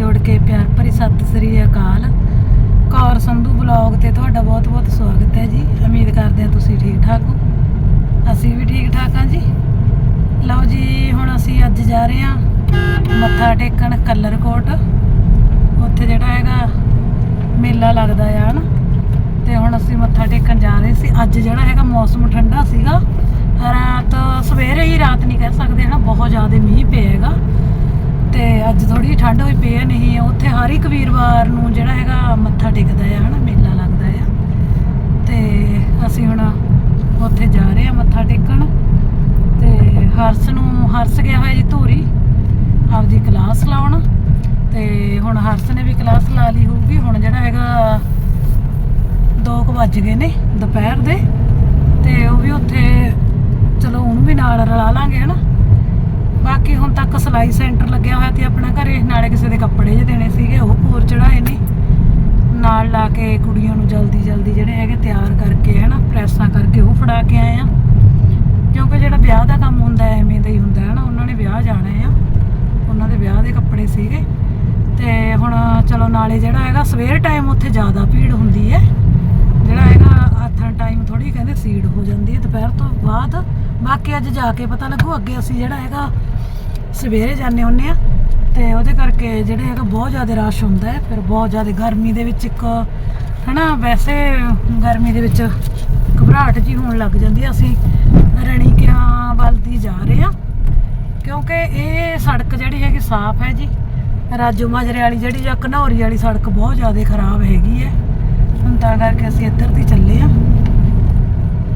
ਜੋੜ ਕੇ ਪਿਆਰ ਭਰੀ ਸਤਿ ਸ੍ਰੀ ਅਕਾਲ। ਕੌਰ ਸੰਧੂ ਬਲੌਗ ਤੇ ਤੁਹਾਡਾ ਬਹੁਤ ਬਹੁਤ ਸਵਾਗਤ ਹੈ ਜੀ। ਉਮੀਦ ਕਰਦੇ ਹਾਂ ਤੁਸੀਂ ਠੀਕ ਠਾਕ ਹੋ। ਅਸੀਂ ਵੀ ਠੀਕ ਠਾਕ ਹਾਂ ਜੀ। ਲਓ ਜੀ, ਹੁਣ ਅਸੀਂ ਅੱਜ ਜਾ ਰਹੇ ਹਾਂ ਮੱਥਾ ਟੇਕਣ ਕਲਰਕੋਟ। ਉੱਥੇ ਜਿਹੜਾ ਹੈਗਾ ਮੇਲਾ ਲੱਗਦਾ ਆ, ਹਨਾ? ਤੇ ਹੁਣ ਅਸੀਂ ਮੱਥਾ ਟੇਕਣ ਜਾ ਰਹੇ ਸੀ। ਅੱਜ ਜਿਹੜਾ ਹੈਗਾ ਮੌਸਮ ਠੰਡਾ ਸੀਗਾ। ਰਾਤ ਸਵੇਰੇ ਹੀ ਰਾਤ ਨਹੀਂ ਕਹਿ ਸਕਦੇ, ਹਨਾ? ਬਹੁਤ ਜ਼ਿਆਦਾ ਮੀਂਹ ਪਿਆ ਹੈਗਾ। ਤੇ ਅੱਜ ਥੋੜੀ ਠੰਡ ਹੋਈ ਪਈ ਹੈ, ਨਹੀਂ ਉੱਥੇ ਹਰ ਇੱਕ ਵੀਰਵਾਰ ਨੂੰ ਜਿਹੜਾ ਹੈਗਾ ਮੱਥਾ ਟੇਕਦਾ ਆ, ਹਨਾ, ਮੇਲਾ ਲੱਗਦਾ ਆ। ਤੇ ਅਸੀਂ ਹੁਣ ਉੱਥੇ ਜਾ ਰਹੇ ਹਾਂ ਮੱਥਾ ਟੇਕਣ। ਤੇ ਹਰਸ ਨੂੰ, ਹਰਸ ਗਿਆ ਹੋਇਆ ਜੀ ਧੂਰੀ, ਆਪਦੀ ਕਲਾਸ ਲਾਉਣ। ਤੇ ਹੁਣ ਹਰਸ ਨੇ ਵੀ ਕਲਾਸ ਲਾ ਲਈ ਹੋਊਗੀ। ਹੁਣ ਜਿਹੜਾ ਹੈਗਾ 2 ਵੱਜ ਗਏ ਨੇ ਦੁਪਹਿਰ ਦੇ। ਤੇ ਉਹ ਵੀ ਉੱਥੇ, ਚਲੋ ਉਹਨੂੰ ਵੀ ਨਾਲ ਰਲਾ ਲਾਂਗੇ, ਹਨਾ। ਬਾਕੀ ਹੁਣ ਤੱਕ ਸਲਾਈ ਸੈਂਟਰ ਲੱਗਿਆ ਹੋਇਆ ਤੇ ਆਪਣਾ ਘਰੇ ਨਾਲੇ ਕਿਸੇ ਦੇ ਕੱਪੜੇ ਜਿਹੇ ਦੇਣੇ ਸੀਗੇ, ਉਹ ਪੂਰ ਚੜਾਏ ਨੇ। ਨਾਲ ਲਾ ਕੇ ਕੁੜੀਆਂ ਨੂੰ ਜਲਦੀ ਜਲਦੀ ਜਿਹੜੇ ਹੈਗੇ ਤਿਆਰ ਕਰਕੇ ਹੈ ਨਾ ਪ੍ਰੈਸਾਂ ਕਰਕੇ ਉਹ ਫੜਾ ਕੇ ਆਏ ਆ। ਕਿਉਂਕਿ ਜਿਹੜਾ ਵਿਆਹ ਦਾ ਕੰਮ ਹੁੰਦਾ ਐਵੇਂ ਦਾ ਹੀ ਹੁੰਦਾ ਹੈ ਨਾ ਉਹਨਾਂ ਨੇ ਵਿਆਹ ਜਾਣਾ ਆ। ਉਹਨਾਂ ਦੇ ਵਿਆਹ ਦੇ ਕੱਪੜੇ ਸੀਗੇ। ਤੇ ਹੁਣ ਚਲੋ ਨਾਲੇ ਜਿਹੜਾ ਹੈਗਾ, ਸਵੇਰ ਟਾਈਮ ਉੱਥੇ ਜ਼ਿਆਦਾ ਭੀੜ ਹੁੰਦੀ ਹੈ। ਜਿਹੜਾ ਹੈਗਾ, ਆਥਣ ਟਾਈਮ ਥੋੜੀ ਕਹਿੰਦੇ ਸੀਡ ਹੋ ਜਾਂਦੀ ਹੈ, ਦੁਪਹਿਰ ਤੋਂ ਬਾਅਦ। ਬਾਕੀ ਅੱਜ ਜਾ ਕੇ ਪਤਾ ਲੱਗੂ, ਅੱਗੇ ਅਸੀਂ ਜਿਹੜਾ ਹੈਗਾ ਸਵੇਰੇ ਜਾਂਦੇ ਹੁੰਨੇ ਆ ਤੇ ਉਹਦੇ ਕਰਕੇ ਜਿਹੜੇ ਹੈਗਾ ਬਹੁਤ ਜ਼ਿਆਦਾ ਰਸ਼ ਹੁੰਦਾ ਹੈ, ਫਿਰ ਬਹੁਤ ਜ਼ਿਆਦਾ ਗਰਮੀ ਦੇ ਵਿੱਚ ਇੱਕ ਹਨਾ, ਵੈਸੇ ਗਰਮੀ ਦੇ ਵਿੱਚ ਘਬਰਾਹਟ ਜੀ ਹੋਣ ਲੱਗ ਜਾਂਦੀ ਹੈ ਅਸੀਂ ਰਣੀਕਿਆਂ ਵੱਲ ਦੀ ਜਾ ਰਹੇ ਆ, ਕਿਉਂਕਿ ਇਹ ਸੜਕ ਜਿਹੜੀ ਹੈਗੀ ਸਾਫ਼ ਹੈ ਜੀ। ਰਾਜੋ ਮਾਜਰੇ ਵਾਲੀ ਜਿਹੜੀ ਜਾਂ ਘਨੌਰੀ ਵਾਲੀ ਸੜਕ ਬਹੁਤ ਜ਼ਿਆਦਾ ਖਰਾਬ ਹੈਗੀ ਹੈ। ਹੁਣ ਤਾਂ ਕਰਕੇ ਅਸੀਂ ਇੱਧਰ ਦੀ ਚੱਲੇ ਆ।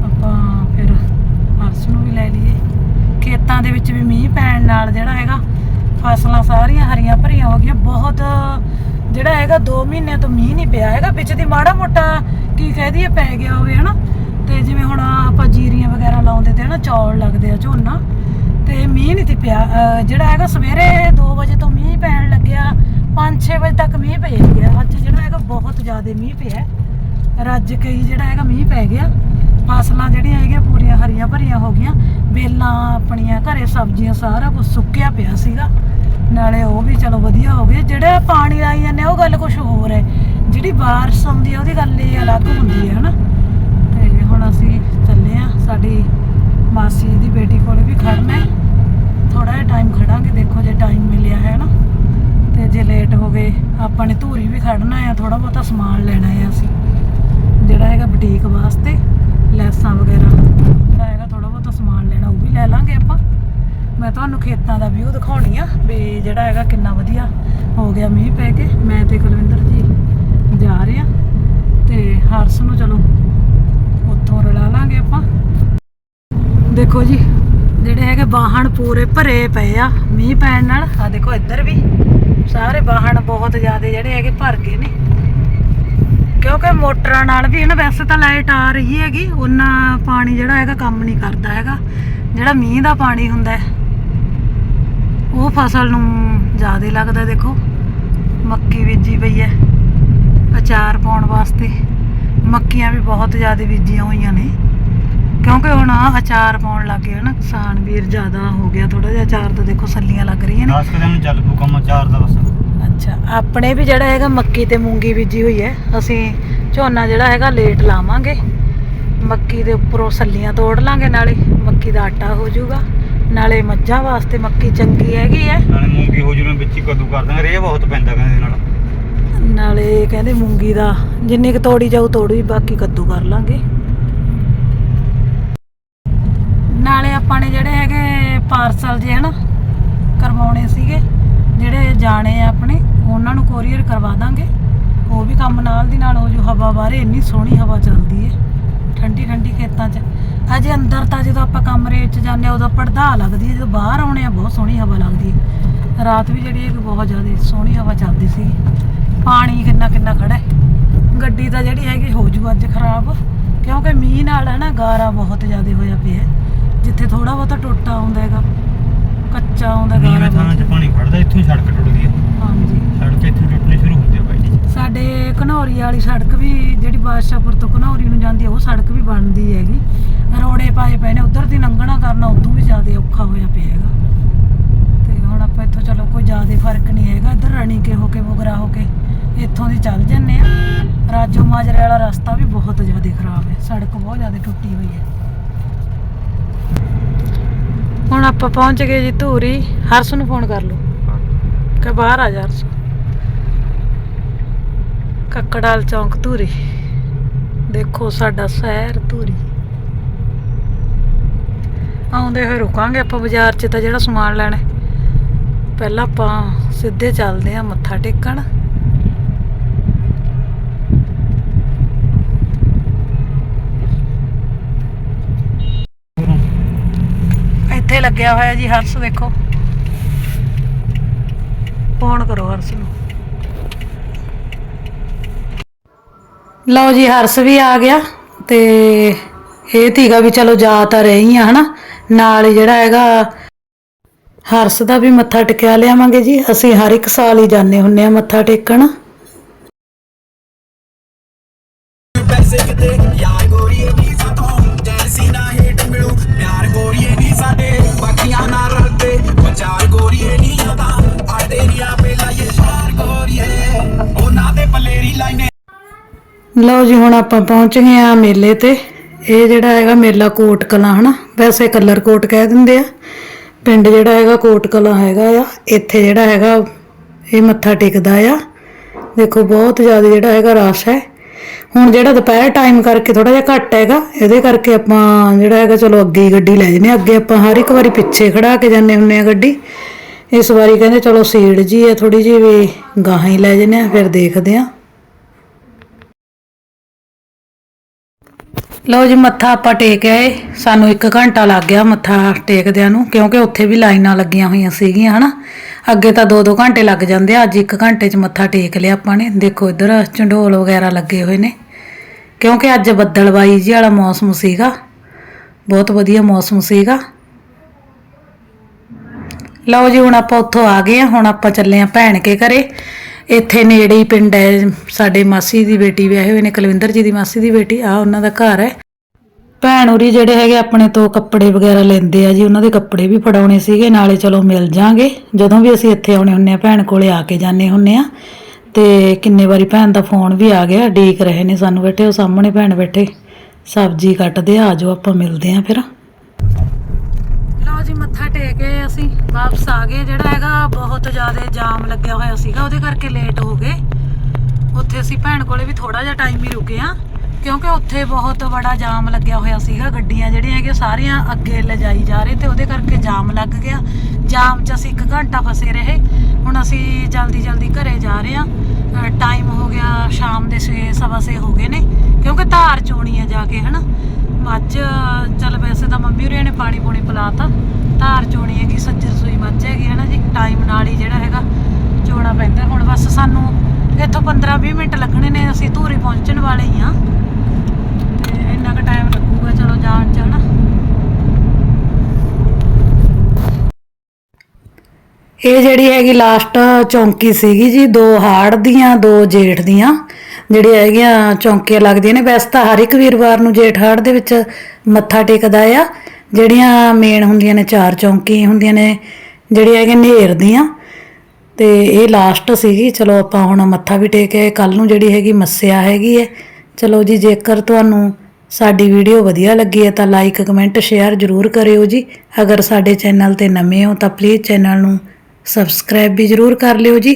ਆਪਾਂ ਫਿਰ ਪਰਸ ਨੂੰ ਵੀ ਲੈ ਲਈਏ। ਖੇਤਾਂ ਦੇ ਵਿੱਚ ਵੀ ਮੀਂਹ ਪੈਣ ਨਾਲ ਜਿਹੜਾ ਹੈਗਾ ਫਸਲਾਂ ਸਾਰੀਆਂ ਹਰੀਆਂ ਭਰੀਆਂ ਹੋ ਗਈਆਂ। ਬਹੁਤ ਜਿਹੜਾ ਹੈਗਾ 2 ਮਹੀਨੇ ਤੋਂ ਮੀਂਹ ਨਹੀਂ ਪਿਆ ਹੈਗਾ। ਵਿੱਚ ਦੀ ਮਾੜਾ ਮੋਟਾ ਕੀ ਕਹਿ ਦਈਏ, ਪੈ ਗਿਆ ਹੋਵੇ, ਹਨਾ। ਤੇ ਜਿਵੇਂ ਹੁਣ ਆਪਾਂ ਜੀਰੀਆਂ ਵਗੈਰਾ ਲਾਉਂਦੇ ਤੇ, ਹਨਾ, ਚੌਲ ਲੱਗਦੇ ਆ ਝੋਨਾ। ਤੇ ਮੀਂਹ ਨਹੀਂ ਤੇ ਪਿਆ। ਜਿਹੜਾ ਹੈਗਾ ਸਵੇਰੇ 2 ਵਜੇ ਤੋਂ ਮੀਂਹ ਪੈਣ ਲੱਗਿਆ। 5-6 ਵਜੇ ਤੱਕ ਮੀਂਹ ਪਈ ਗਿਆ। ਅੱਜ ਜਿਹੜਾ ਹੈਗਾ ਬਹੁਤ ਜ਼ਿਆਦਾ ਮੀਂਹ ਪਿਆ। ਰੱਜ ਕੇ ਜਿਹੜਾ ਹੈਗਾ ਮੀਂਹ ਪੈ ਗਿਆ। ਫਸਲਾਂ ਜਿਹੜੀਆਂ ਹੈਗੀਆਂ ਪੂਰੀਆਂ ਹਰੀਆਂ ਭਰੀਆਂ ਹੋ ਗਈਆਂ ਬੇਲਾਂ ਆਪਣੀਆਂ ਘਰੇ ਸਬਜ਼ੀਆਂ ਸਾਰਾ ਕੁਝ ਸੁੱਕਿਆ ਪਿਆ ਸੀਗਾ। ਨਾਲੇ ਉਹ ਵੀ ਚਲੋ ਵਧੀਆ ਹੋ ਗਏ। ਜਿਹੜੇ ਪਾਣੀ ਲਾਈ ਜਾਂਦੇ ਆ, ਉਹ ਗੱਲ ਕੁਝ ਹੋਰ ਹੈ। ਜਿਹੜੀ ਬਾਰਿਸ਼ ਆਉਂਦੀ ਹੈ ਉਹਦੀ ਗੱਲ ਇਹ ਅਲੱਗ ਹੁੰਦੀ ਹੈ ਹਨਾ? ਤੇ ਹੁਣ ਅਸੀਂ ਚੱਲੇ ਆ। ਸਾਡੀ ਮਾਸੀ ਦੀ ਬੇਟੀ ਕੋਲ ਵੀ ਖੜਨਾ ਹੈ। ਥੋੜਾ ਜਿਹਾ ਟਾਈਮ ਖੜਾਂਗੇ ਦੇਖੋ ਜੇ ਟਾਈਮ ਮਿਲਿਆ ਹੈ ਨਾ ਤੇ ਜੇ ਲੇਟ ਹੋ ਗਏ ਆਪਾਂ ਨੇ ਧੂਰੀ ਵੀ ਖੜਨਾ ਹੈ ਥੋੜਾ ਬਹੁਤਾ ਸਮਾਨ ਲੈਣਾ ਹੈ ਅਸੀਂ। ਜਿਹੜਾ ਹੈਗਾ ਬੁਟੀਕ ਵਾਸਤੇ। ਲੈਸਾਂ ਵਗੈਰਾ। ਜਿਹੜਾ ਹੈਗਾ ਥੋੜਾ ਬਹੁਤਾ ਸਮਾਨ ਲੈਣਾ, ਉਹ ਵੀ ਲੈ ਲਾਂਗੇ ਆਪਾਂ। ਮੈਂ ਤੁਹਾਨੂੰ ਖੇਤਾਂ ਦਾ ਵਿਊ ਦਿਖਾਉਣੀ ਆ, ਵੀ ਜਿਹੜਾ ਹੈਗਾ ਕਿੰਨਾ ਵਧੀਆ ਹੋ ਗਿਆ ਮੀਂਹ ਪੈ ਕੇ। ਮੈਂ ਤੇ ਕੁਲਵਿੰਦਰ ਜੀ ਜਾ ਰਹੇ ਆ, ਤੇ ਹਰਸ ਨੂੰ ਚਲੋ ਉੱਥੋਂ ਰਲਾ ਲਾਂਗੇ ਆਪਾਂ। ਦੇਖੋ ਜੀ, ਜਿਹੜੇ ਹੈਗੇ ਵਾਹਣ ਪੂਰੇ ਭਰੇ ਪਏ ਆ ਮੀਂਹ ਪੈਣ ਨਾਲ। ਆ ਦੇਖੋ ਇੱਧਰ ਵੀ, ਸਾਰੇ ਵਾਹਣ ਬਹੁਤ ਜ਼ਿਆਦਾ ਜਿਹੜੇ ਹੈਗੇ ਭਰ ਗਏ ਨੇ। ਕਿਉਂਕਿ ਮੋਟਰਾਂ ਨਾਲ ਵੀ ਨਾ, ਵੈਸੇ ਤਾਂ ਲਾਈਟ ਆ ਰਹੀ ਹੈਗੀ, ਉਹਨਾਂ ਪਾਣੀ ਜਿਹੜਾ ਹੈਗਾ ਕੰਮ ਨਹੀਂ ਕਰਦਾ ਹੈਗਾ। ਜਿਹੜਾ ਮੀਂਹ ਦਾ ਪਾਣੀ ਹੁੰਦਾ ਉਹ ਫਸਲ ਨੂੰ ਜ਼ਿਆਦਾ ਲੱਗਦਾ ਦੇਖੋ। ਮੱਕੀ ਬੀਜੀ ਪਈ ਹੈ, ਅਚਾਰ ਪਾਉਣ ਵਾਸਤੇ। ਮੱਕੀਆਂ ਵੀ ਬਹੁਤ ਜ਼ਿਆਦਾ ਬੀਜੀਆਂ ਹੋਈਆਂ ਨੇ। ਕਿਉਂਕਿ ਹੁਣ ਅਚਾਰ ਪਾਉਣ ਲੱਗ ਗਏ ਨਾ ਕਿਸਾਨ ਵੀਰ ਜ਼ਿਆਦਾ ਹੋ ਗਿਆ ਥੋੜਾ ਜਿਹਾ ਅਚਾਰ ਤਾਂ ਦੇਖੋ ਸੱਲੀਆਂ ਲੱਗ ਰਹੀਆਂ ਨੇ। 10 ਦਿਨ ਚੱਲ ਪੂ ਕੰਮ ਚਾਰ ਦਾ ਬਸ ਅੱਛਾ ਆਪਣੇ ਵੀ ਜਿਹੜਾ ਹੈਗਾ ਮੱਕੀ ਤੇ ਮੂੰਗੀ ਬੀਜੀ ਹੋਈ ਹੈ ਅਸੀਂ ਝੋਨਾ ਜਿਹੜਾ ਹੈਗਾ ਲੇਟ ਲਾਵਾਂਗੇ। ਮੱਕੀ ਦੇ ਉੱਪਰੋਂ ਸੱਲੀਆਂ ਤੋੜ ਲਾਂਗੇ ਨਾਲੇ ਮੱਕੀ ਦਾ ਆਟਾ ਹੋ ਜਾਊਗਾ। ਨਾਲੇ ਮੱਝਾਂ ਵਾਸਤੇ ਮੱਕੀ ਚੰਗੀ ਹੈਗੀ ਹੈ। ਨਾਲੇ ਮੂੰਗੀ ਹੋ ਜੂ ਵਿੱਚ ਹੀ ਕੱਦੂ ਕਰ ਦਾਂਗੇ ਰੇ ਬਹੁਤ ਪੈਂਦਾ ਕਹਿੰਦੇ ਨਾਲ। ਨਾਲੇ ਕਹਿੰਦੇ ਮੂੰਗੀ ਦਾ ਜਿੰਨੀ ਕੁ ਤੋੜੀ ਜਾਊ ਤੋੜੀ ਬਾਕੀ ਕੱਦੂ ਕਰ ਲਾਂਗੇ। ਨਾਲੇ ਆਪਾਂ ਨੇ ਜਿਹੜੇ ਹੈਗੇ ਪਾਰਸਲ ਜੇ ਹਨਾ ਕਰਵਾਉਣੇ ਸੀਗੇ। ਜਿਹੜੇ ਜਾਣੇ ਆ ਆਪਣੇ, ਉਹਨਾਂ ਨੂੰ ਕੋਰੀਅਰ ਕਰਵਾ ਦਾਂਗੇ। ਉਹ ਵੀ ਕੰਮ ਨਾਲ ਦੀ ਨਾਲ ਹੋ ਜੂ ਹਵਾ ਬਾਰੇ ਇੰਨੀ ਸੋਹਣੀ ਹਵਾ ਚੱਲਦੀ ਹੈ ਠੰਡੀ ਠੰਡੀ ਖੇਤਾਂ 'ਚ। ਅਜੇ ਅੰਦਰ ਤਾਂ ਜਦੋਂ ਆਪਾਂ ਕਮਰੇ 'ਚ ਜਾਂਦੇ ਆ, ਉਦੋਂ ਪੜਦਾ ਲੱਗਦੀ ਹੈ ਜਦੋਂ ਬਾਹਰ ਆਉਣੇ ਆ, ਬਹੁਤ ਸੋਹਣੀ ਹਵਾ ਲੱਗਦੀ ਹੈ ਰਾਤ ਵੀ ਜਿਹੜੀ ਹੈ ਬਹੁਤ ਜ਼ਿਆਦਾ ਸੋਹਣੀ ਹਵਾ ਚੱਲਦੀ ਸੀ। ਪਾਣੀ ਕਿੰਨਾ ਕਿੰਨਾ ਖੜਾ ਗੱਡੀ ਤਾਂ ਜਿਹੜੀ ਹੈਗੀ, ਹੋ ਜੂ ਅੱਜ ਖਰਾਬ। ਕਿਉਂਕਿ ਮੀਂਹ ਨਾਲ ਹੈ ਨਾ ਗਾਰਾ ਬਹੁਤ ਜ਼ਿਆਦਾ ਹੋਇਆ ਪਿਆ ਜਿੱਥੇ ਥੋੜਾ ਬਹੁਤਾ ਟੋਟਾ ਆਉਂਦਾ ਹੈਗਾ। ਕੱਚਾ ਆਉਂਦਾ ਨੀਵੇਂ ਥਾਂ 'ਚ ਪਾਣੀ ਖੜਦਾ ਇੱਥੋਂ ਹੀ ਸੜਕ ਟੁੱਟਦੀ ਹੈ ਹਾਂਜੀ। ਸੜਕ ਇੱਥੋਂ ਟੁੱਟਣੀ ਸ਼ੁਰੂ ਹੁੰਦੀ ਹੈ ਬਾਈ ਜੀ। ਸਾਡੇ ਘਨੌਰੀ ਵਾਲੀ ਸੜਕ ਵੀ ਜਿਹੜੀ ਬਾਦਸ਼ਾਹਪੁਰ ਤੋਂ ਘਨੌਰੀ ਨੂੰ ਜਾਂਦੀ ਹੈ ਉਹ ਸੜਕ ਵੀ ਬਣਦੀ ਹੈਗੀ। ਰੋੜੇ ਪਾਏ ਪਏ ਨੇ ਉਧਰ ਦੀ ਲੰਘਣਾ ਕਰਨਾ ਉਦੋਂ ਵੀ ਜ਼ਿਆਦਾ ਔਖਾ ਹੋਇਆ ਪਿਆ ਹੈਗਾ। ਤੇ ਹੁਣ ਆਪਾਂ ਇੱਥੋਂ ਚਲੋ ਕੋਈ ਜ਼ਿਆਦਾ ਫ਼ਰਕ ਨਹੀਂ ਹੈਗਾ। ਇੱਧਰ ਰਣੀ ਕੇ ਹੋ ਕੇ ਬੁਗਰਾ ਹੋ ਕੇ ਇੱਥੋਂ ਦੀ ਚੱਲ ਜੰਨੇ ਆ। ਰਾਜੋ ਮਾਜਰੇ ਵਾਲਾ ਰਸਤਾ ਵੀ ਬਹੁਤ ਜ਼ਿਆਦਾ ਖਰਾਬ ਹੈ। ਸੜਕ ਬਹੁਤ ਜ਼ਿਆਦਾ ਟੁੱਟੀ ਹੋਈ ਹੈ। ਹੁਣ ਆਪਾਂ ਪਹੁੰਚ ਗਏ ਜੀ ਧੂਰੀ। ਹਰਸ ਨੂੰ ਫੋਨ ਕਰ ਲਓ। ਕਿ ਬਾਹਰ ਆ ਜਾ ਹਰਸ। ਕੱਕੜਾਲ ਚੌਂਕ ਧੂਰੀ। ਦੇਖੋ ਸਾਡਾ ਸ਼ਹਿਰ ਧੂਰੀ। ਆਉਂਦੇ ਹੋਏ ਰੁਕਾਂਗੇ ਆਪਾਂ ਬਾਜ਼ਾਰ 'ਚ ਤਾਂ ਜਿਹੜਾ ਸਮਾਨ ਲੈਣਾ। ਪਹਿਲਾਂ ਆਪਾਂ ਸਿੱਧੇ ਚੱਲਦੇ ਆ ਮੱਥਾ ਟੇਕਣ ਇੱਥੇ ਲੱਗਿਆ ਹੋਇਆ ਜੀ, ਹਰਸ ਦੇਖੋ ਫੋਨ ਕਰੋ ਹਰਸ ਨੂੰ। ਲਓ ਜੀ, ਹਰਸ ਵੀ ਆ ਗਿਆ ਤੇ ਇਹ ਤੀਗਾ ਵੀ ਚਲੋ ਜਾ ਤਾਂ ਰਹੀ ਆ, ਹਨਾ? ਨਾਲ ਜਿਹੜਾ ਹੈਗਾ, ਹਰਸ ਦਾ ਵੀ ਮੱਥਾ ਟੇਕਿਆ ਲਿਆਵਾਂਗੇ ਜੀ। ਅਸੀਂ ਹਰ ਇੱਕ ਸਾਲ ਹੀ ਜਾਂਦੇ ਹੁੰਨੇ ਆ ਮੱਥਾ ਟੇਕਣ। ਪੈਸੇ ਕਿਤੇ? ਯਾਰ ਗੋਰੀਏ ਨਹੀਂ ਸਾਥੋਂ ਜੈਸੀ ਨਾ ਹੇਟ ਮਿਲੂ, ਪਿਆਰ ਗੋਰੀਏ ਨਹੀਂ ਸਾਡੇ। ਵਿਚਾਰ ਨਹੀਂ ਆਉਂਦਾ ਆ ਤੇਰੀਆਂ ਪਹਿਲਾਂ ਇਹ ਸ਼ਾਰ ਗੋਰੀਏ ਉਹਨਾਂ ਦੇ ਪਲੇਰੀ ਲਾਈਨੇ ਲਓ ਜੀ, ਹੁਣ ਆਪਾਂ ਪਹੁੰਚ ਗਏ ਆ ਮੇਲੇ ਤੇ। ਇਹ ਜਿਹੜਾ ਹੈਗਾ ਮੇਲਾ ਕੋਟ ਕਲਾਂ ਹਨਾ? ਵੈਸੇ ਕਲਰ ਕੋਟ ਕਹਿ ਦਿੰਦੇ ਆ। ਪਿੰਡ ਜਿਹੜਾ ਹੈਗਾ ਕੋਟ ਕਲਾਂ ਹੈਗਾ ਆ। ਇੱਥੇ ਜਿਹੜਾ ਹੈਗਾ, ਇਹ ਮੱਥਾ ਟੇਕਦਾ ਆ। ਦੇਖੋ, ਬਹੁਤ ਜ਼ਿਆਦਾ ਜਿਹੜਾ ਹੈਗਾ ਰਸ਼ ਹੈ। ਹੁਣ ਜਿਹੜਾ ਦੁਪਹਿਰ ਟਾਈਮ ਕਰਕੇ ਥੋੜਾ ਜਿਹਾ ਘੱਟ ਹੈਗਾ, ਇਹਦੇ ਕਰਕੇ ਆਪਾਂ ਜਿਹੜਾ ਹੈਗਾ, ਚਲੋ ਅੱਗੇ ਹੀ ਗੱਡੀ ਲੈ ਜਨੇ ਅੱਗੇ ਆਪਾਂ ਹਰ ਇੱਕ ਵਾਰੀ ਪਿੱਛੇ ਖੜਾ ਕੇ ਜਾਂਦੇ ਹੁੰਨੇ ਆ ਗੱਡੀ। ਇਸ ਵਾਰੀ ਕਹਿੰਦੇ ਚਲੋ ਸੀਟ ਜੀ ਹੈ ਥੋੜੀ ਜਿਹੀ ਵੀ ਗਾਹਾਂ ਹੀ ਲੈ ਜਨੇ ਆ ਫਿਰ ਦੇਖਦੇ ਆ ਲਓ ਜੀ, ਮੱਥਾ ਆਪਾਂ ਟੇਕ ਆਏ। ਸਾਨੂੰ 1 ਘੰਟਾ ਲੱਗ ਗਿਆ ਮੱਥਾ ਟੇਕਦਿਆਂ ਨੂੰ, ਕਿਉਂਕਿ ਉੱਥੇ ਵੀ ਲਾਈਨਾਂ ਲੱਗੀਆਂ ਹੋਈਆਂ ਸੀਗੀਆਂ, ਹਨਾ। ਅੱਗੇ ਤਾਂ 2-2 ਘੰਟੇ ਲੱਗ ਜਾਂਦੇ ਆ, ਅੱਜ 1 ਘੰਟੇ 'ਚ ਮੱਥਾ ਟੇਕ ਲਿਆ ਆਪਾਂ ਨੇ। ਦੇਖੋ ਇੱਧਰ ਝੰਡੋਲ ਵਗੈਰਾ ਲੱਗੇ ਹੋਏ ਨੇ। ਕਿਉਂਕਿ ਅੱਜ ਬੱਦਲਬਾਈ ਜੀ ਵਾਲਾ ਮੌਸਮ ਸੀਗਾ। ਬਹੁਤ ਵਧੀਆ ਮੌਸਮ ਸੀਗਾ। ਲਓ ਜੀ, ਹੁਣ ਆਪਾਂ ਉੱਥੋਂ ਆ ਗਏ ਆ ਹੁਣ ਆਪਾਂ ਚੱਲੇ ਆ ਭੈਣ ਕੇ ਘਰੇ। ਇੱਥੇ ਨੇੜੇ ਹੀ ਪਿੰਡ ਹੈ, ਸਾਡੇ ਮਾਸੀ ਦੀ ਬੇਟੀ ਵਿਆਹੇ ਹੋਏ ਨੇ, ਕੁਲਵਿੰਦਰ ਜੀ ਦੀ ਮਾਸੀ ਦੀ ਬੇਟੀ ਆ ਉਹਨਾਂ ਦਾ ਘਰ ਹੈ। ਭੈਣ ਉਰੀ ਜਿਹੜੇ ਹੈਗੇ ਆਪਣੇ ਤੋਂ ਕੱਪੜੇ ਵਗੈਰਾ ਲੈਂਦੇ ਆ ਜੀ, ਉਹਨਾਂ ਦੇ ਕੱਪੜੇ ਵੀ ਫੜਾਉਣੇ ਸੀਗੇ, ਨਾਲੇ ਚਲੋ ਮਿਲ ਜਾਾਂਗੇ। ਜਦੋਂ ਵੀ ਅਸੀਂ ਇੱਥੇ ਆਉਣੇ ਹੁੰਨੇ ਆ ਭੈਣ ਕੋਲੇ ਆ ਕੇ ਜਾਂਦੇ ਹੁੰਨੇ ਆ ਤੇ ਕਿੰਨੇ ਵਾਰੀ ਭੈਣ ਦਾ ਫੋਨ ਵੀ ਆ ਗਿਆ ਡੀਕ ਰਹੇ ਨੇ ਸਾਨੂੰ ਬੈਠੇ, ਉਹ ਸਾਹਮਣੇ ਭੈਣ ਬੈਠੇ। ਸਬਜ਼ੀ ਕੱਟਦੇ ਆ ਆਜੋ ਆਪਾਂ ਮਿਲਦੇ ਆ ਫਿਰ। ਜੀ, ਮੱਥਾ ਟੇਕ ਕੇ ਅਸੀਂ, ਵਾਪਸ ਆ ਗਏ। ਜਿਹੜਾ ਹੈਗਾ, ਬਹੁਤ ਜ਼ਿਆਦਾ ਜਾਮ ਲੱਗਿਆ ਹੋਇਆ ਸੀਗਾ, ਉਹਦੇ ਕਰਕੇ ਲੇਟ ਹੋ ਗਏ। ਉੱਥੇ ਅਸੀਂ ਭੈਣ ਕੋਲੇ ਵੀ ਥੋੜਾ ਜਿਹਾ ਟਾਈਮ ਹੀ ਰੁਕੇ ਆ ਕਿਉਂਕਿ ਉੱਥੇ ਬਹੁਤ ਬੜਾ ਜਾਮ ਲੱਗਿਆ ਹੋਇਆ ਸੀਗਾ। ਗੱਡੀਆਂ ਜਿਹੜੀਆਂ ਹੈਗੀਆਂ, ਸਾਰੀਆਂ ਅੱਗੇ ਲਿਜਾਈ ਜਾ ਰਹੇ ਤੇ ਉਹਦੇ ਕਰਕੇ ਜਾਮ ਲੱਗ ਗਿਆ। ਜਾਮ 'ਚ ਅਸੀਂ 1 ਘੰਟਾ ਫਸੇ ਰਹੇ। ਹੁਣ ਅਸੀਂ ਜਲਦੀ ਜਲਦੀ ਘਰੇ ਜਾ ਰਹੇ ਆ ਟਾਈਮ ਹੋ ਗਿਆ, ਸ਼ਾਮ ਦੇ 6 ਸਵਾ ਛੇ ਹੋ ਗਏ ਨੇ, ਕਿਉਂਕਿ ਧਾਰ ਚੋਣੀ ਆ ਜਾ ਕੇ, ਹਨਾ? ਮੱਝ ਚੱਲ ਵੈਸੇ ਤਾਂ ਮੰਮੀ ਹੋਰੀਆਂ ਨੇ ਪਾਣੀ ਪੂਣੀ ਪਿਲਾਤਾ। ਧਾਰ ਚੋਣੀ ਹੈਗੀ, ਸੱਜਰ ਸੂਈ ਮੱਝ ਹੈਗੀ, ਹਨਾ ਜੀ? ਟਾਈਮ ਨਾਲ ਹੀ ਜਿਹੜਾ ਹੈਗਾ, ਚੋਣਾ ਪੈਂਦਾ। ਹੁਣ ਬਸ ਸਾਨੂੰ ਇੱਥੋਂ 15-20 ਮਿੰਟ ਲੱਗਣੇ ਨੇ, ਅਸੀਂ ਧੂਰੀ ਪਹੁੰਚਣ ਵਾਲੇ ਹੀ ਆ ਤੇ ਇੰਨਾ ਕੁ ਟਾਈਮ ਲੱਗੂਗਾ, ਚਲੋ ਜਾਣ ਚ, ਹਨਾ? ਇਹ ਜਿਹੜੀ ਹੈਗੀ ਲਾਸਟ ਚੌਂਕੀ ਸੀਗੀ ਜੀ, ਦੋ ਹਾੜ ਦੀਆਂ, ਦੋ ਜੇਠ ਦੀਆਂ। ਜਿਹੜੀਆਂ ਹੈਗੀਆਂ ਚੌਂਕੀਆਂ ਲੱਗਦੀਆਂ ਨੇ, ਵੈਸੇ ਤਾਂ ਹਰ ਇੱਕ ਵੀਰਵਾਰ ਨੂੰ ਜੇਠਹਾੜ ਦੇ ਵਿੱਚ ਮੱਥਾ ਟੇਕਦਾ ਆ। ਜਿਹੜੀਆਂ ਮੇਨ ਹੁੰਦੀਆਂ ਨੇ, ਚਾਰ ਚੌਂਕੀ ਹੁੰਦੀਆਂ ਨੇ, ਜਿਹੜੀਆਂ ਹੈਗੀਆਂ ਨੇਰ ਦੀਆਂ। ਤੇ ਇਹ ਲਾਸਟ ਸੀਗੀ। ਚਲੋ ਆਪਾਂ ਹੁਣ ਮੱਥਾ ਵੀ ਟੇਕੇ ਕੱਲ ਨੂੰ ਜਿਹੜੀ ਹੈਗੀ ਮੱਸਿਆ ਹੈਗੀ ਹੈ ਚਲੋ ਜੀ, ਜੇਕਰ ਤੁਹਾਨੂੰ ਸਾਡੀ ਵੀਡੀਓ ਵਧੀਆ ਲੱਗੀ ਹੈ ਤਾਂ ਲਾਈਕ ਕਮੈਂਟ ਸ਼ੇਅਰ ਜ਼ਰੂਰ ਕਰਿਓ ਜੀ। ਅਗਰ ਸਾਡੇ ਚੈਨਲ ਤੇ ਨਵੇਂ ਹੋ, ਤਾਂ ਪਲੀਜ਼ ਚੈਨਲ ਨੂੰ ਸਬਸਕ੍ਰਾਈਬ ਵੀ ਜ਼ਰੂਰ ਕਰ ਲਿਓ ਜੀ।